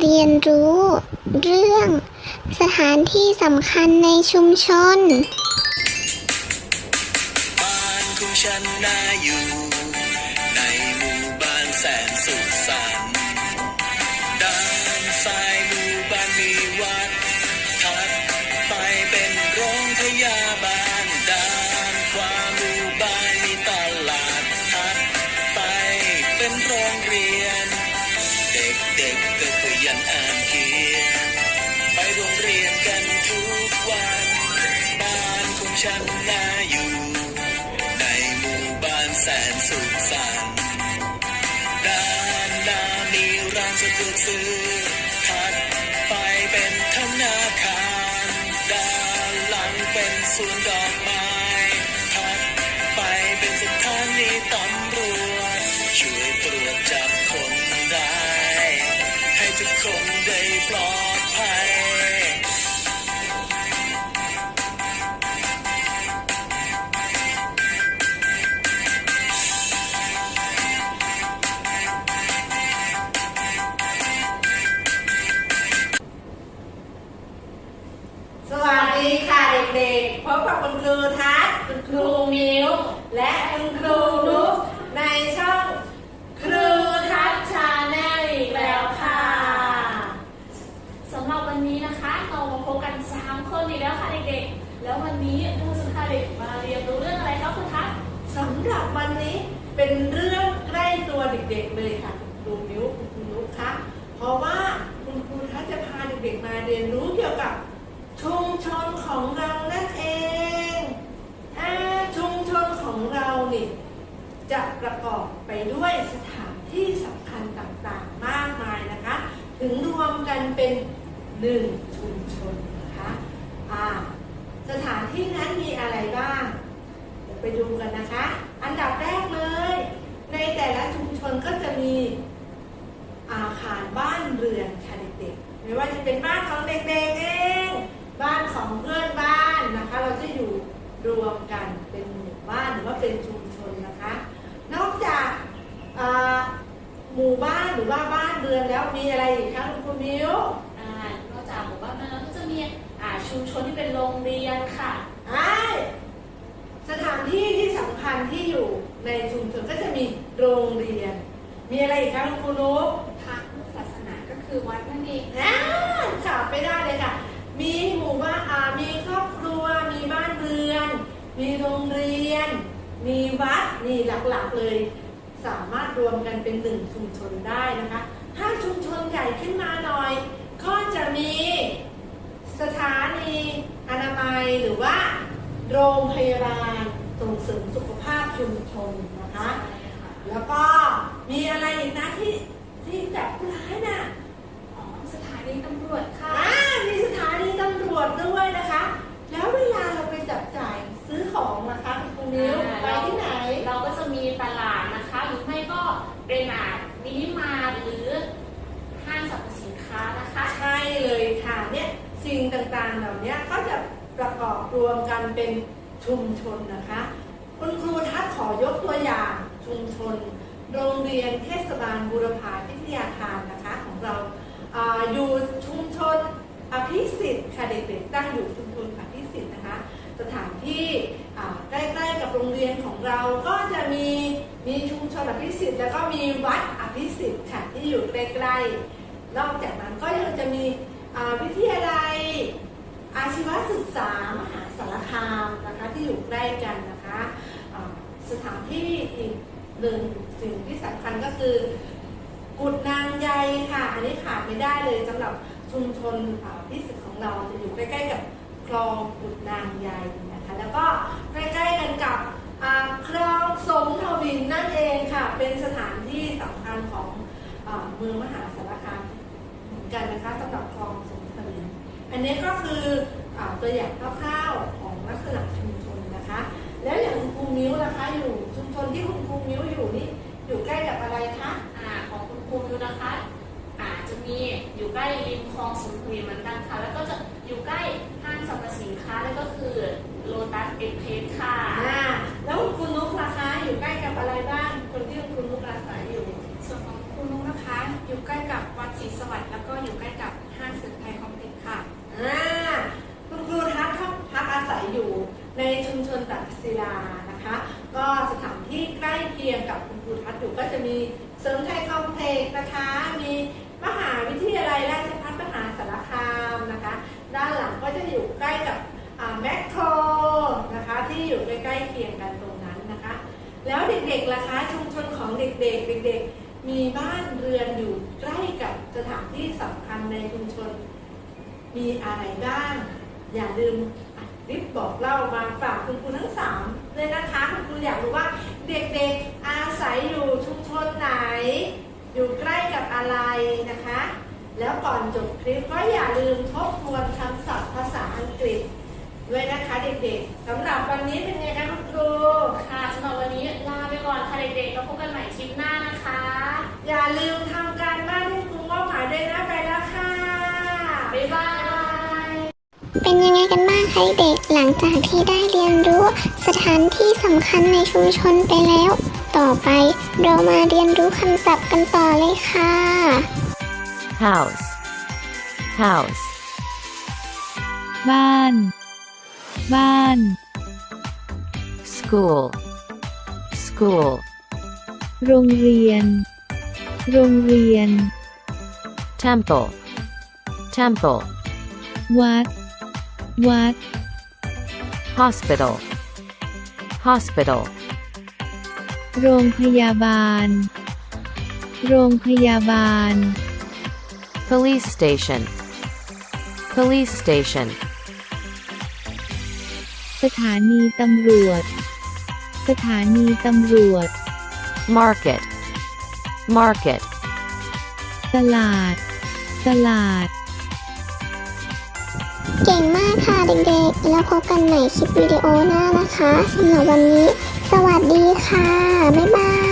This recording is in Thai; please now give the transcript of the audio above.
เรียนรู้ เรื่อง สถานที่สำคัญในชุมชน บ้านของฉันน่าอยู่ ในหมู่บ้านแสนสุขสันต์ด้านซ้ายหมู่บ้านมีวัดถัดไปเป็นโรงพยาบาลด้านขวาหมู่บ้านมีตลาดถัดไปเป็นโรงเรียน เด็กๆก็ ยันอ่านเขียนไปโรงเรียนกันทุกวันบ้านของฉันน่าอยู่ ในหมู่บ้านแสนสุขสันต์ด้านหน้ามีร้านสะดวกซื้อถัดไปเป็นธนาคารด้านหลังเป็นสวนดอกไม้ถัดไปเป็นสถานีตำ ทุกคนได้ปลอดภัย สวัสดีค่ะเด็กๆ พบกับคุณครูทัศน์คุณครูมิวและคุณครูนุกในช่องครูทัศน์ชาแนลอีกแล้วค่ะ สำหรับวันนี้นะคะเรามาพบกัน 3 คนอีก แล้วค่ะเด็กๆ แล้ววันนี้เราจะพาเด็กมาเรียนรู้เรื่องอะไรครับคุณทัศสำหรับวันนี้เป็นเรื่องใกล้ตัวเด็กๆเลยค่ะคุณครูมิวคุณครูนุกคะเพราะว่าคุณครูทัศจะพาเด็กๆมาเรียนรู้เกี่ยวกับชุมชนของเรานั่นเองอาชุมชนของเรานี่จะประกอบไปด้วยสถานที่สำคัญต่างๆมากมายนะคะ ถึงรวมกันเป็นหนึ่งชุมชน สถานที่นั้นมีอะไรบ้างเดี๋ยวไปดูกันนะคะ อันดับแรกเลย ในแต่ละชุมชนก็จะมีอาคารบ้านเรือนค่ะเด็กๆไม่ว่าจะเป็นบ้านของเด็กๆเองบ้านของเพื่อนบ้านนะคะ เราจะอยู่รวมกันเป็นหมู่บ้านหรือว่าเป็นชุมชนนะคะ นอกจากหมู่บ้านหรือว่าบ้านเรือนแล้วมีอะไรอีกคะคุณครูมิวนอกจากหมู่บ้านแล้วก็จะมี ชุมชนที่เป็นโรงเรียนค่ะไอ้สถานที่ที่สำคัญที่อยู่ในชุมชนก็จะมีโรงเรียน มีอะไรอีกคะคุณครูนุ๊กทางศาสนาก็คือวัดนั่นเองอ่าขาดไม่ได้เลยค่ะ มีหมู่บ้านอ่ามีครอบครัว มีบ้านเรือน มีโรงเรียน มีวัดนี่หลักๆเลย สามารถรวมกันเป็นหนึ่งชุมชนได้นะคะ ถ้าชุมชนใหญ่ขึ้นมาหน่อย ก็จะมี สถานีอนามัยหรือว่า โรงพยาบาลส่งเสริมสุขภาพชุมชนนะคะ แล้วก็มีอะไรอีกนะที่ที่จับผู้ร้ายน่ะอ๋อสถานีตำรวจค่ะอ่ามีสถานีตำรวจด้วยนะคะ แล้วเวลาเราไปจับจ่ายซื้อของนะคะคุณนิ้วไปที่ไหน เราก็จะมีตลาดนะคะ หรือไม่ก็เป็นอ่ามินิมาร์ทหรือห้างสรรพสินค้านะคะ ใช่เลยค่ะเนี่ย สิ่งต่างๆเหล่านี้ก็จะประกอบรวมกันเป็นชุมชนนะคะ คุณครูทัศน์ขอยกตัวอย่างชุมชน โรงเรียนเทศบาลบูรพาพิทยาคารนะคะของเราอาอยู่ชุมชนอภิสิทธิ์ค่ะเด็กๆตั้งอยู่ชุมชนอภิสิทธิ์นะคะ สถานที่อ่าใกล้ๆกับโรงเรียนของเราก็จะมีมีชุมชนอภิสิทธิ์แล้วก็มีวัดอภิสิทธิ์ค่ะที่อยู่ใกล้ๆนอกจากนั้นก็ยังจะมีอ่าวิทยาลัย อาชีวศึกษามหาสารคามนะคะที่อยู่ใกล้กันนะคะสถานที่อีกหนึ่งสิ่งที่สำคัญก็คือ กุดนางใยค่ะ อันนี้ขาดไม่ได้เลยสำหรับชุมชนพิสิทธิ์ของเราจะอยู่ใกล้ๆกับคลองกุดนางใยนะคะแล้วก็ใกล้ๆกันกับคลองสมทวินนั่นเองค่ะ เป็นสถานที่สำคัญของอเมืองมหาสารคามเหมือนกันนะคะ นอันนี้ก็คืออาตัวอย่างคร่าวๆของลักษณะชุมชนนะคะ แล้วอย่างคุณครูมิ้วล่ะคะ อยู่ชุมชนที่คุณครูมิ้วอยู่นี่อยู่ใกล้กับอะไรคะอ่าของคุณครูมิวนะคะอาจจะมีอยู่ใกล้ริมคลองสุนทรีเหมือนกันค่ะ แล้วก็จะอยู่ใกล้ห้างสรรพสินค้าแล้วก็คือโลตัสเอ็กเพสค่ะอ่าแล้วคุณนุ๊กล่ะคะอยู่ใกล้กับอะไรบ้างคนที่คุณนุ๊กอาศัยอยู่ส่วนของคุณนุ๊กนะคะอยู่ใกล้กับวัดศรีสวัสดิ์แล้วก็อยู่ ศิลานะคะ ก็สถานที่ใกียงกับคุณครูทัศน์อยู่ก็จะมีเสริมไทยคอมเพล็กซ์นะคะ มีมหาวิทยาลัยราชภัฏมหาสารคามนะคะ ด้านหลังก็จะอยู่ใกล้กับแมคโครนะคะที่อยู่ใกล้ๆเคียงกันตรงนั้นนะคะ แล้วเด็กๆล่ะคะชุมชนของเด็กๆ เด็กๆ มีบ้านเรือนอยู่ใกล้กับสถานที่สำคัญในชุมชน มีอะไรบ้าง อย่าลืมรีบบอกเล่ามาฝากคุณครูทั้งสามเลยนะคะคุณครูอยากรู้ว่าเด็กๆอาศัยอยู่ชุมชนไหน อยู่ใกล้กับอะไรนะคะ แล้วก่อนจบคลิปก็อย่าลืมทบทวนคำศัพท์ภาษาอังกฤษด้วยนะคะเด็กๆสำหรับวันนี้เป็นไงคะคุณครูค่ะสำหรับวันนี้ลาไปก่อนค่ะเด็กๆแล้วพบกันใหม่คลิปหน้านะคะ อย่าลืมทำการบ้านที่ครูมอบหมายด้วยนะไปแล้วค่ะ บ๊ายบายเป็นยังไงกันบ้างคะเด็กหลังจากที่ได้เรียนรู้สถานที่สำคัญในชุมชนไปแล้ว ต่อไป เรามาเรียนรู้คำศัพท์กันต่อเลยค่ะ house house บ้าน บ้าน school school โรงเรียน โรงเรียน temple temple วัด วัด hospital hospital โรงพยาบาล โรงพยาบาล police station police station สถานีตำรวจ สถานีตำรวจ market market ตลาด ตลาด เก่งมากค่ะเด็กๆ แล้วพบกันใหม่คลิปวิดีโอหน้านะคะสำหรับวันนี้ สวัสดีค่ะ บ๊ายบาย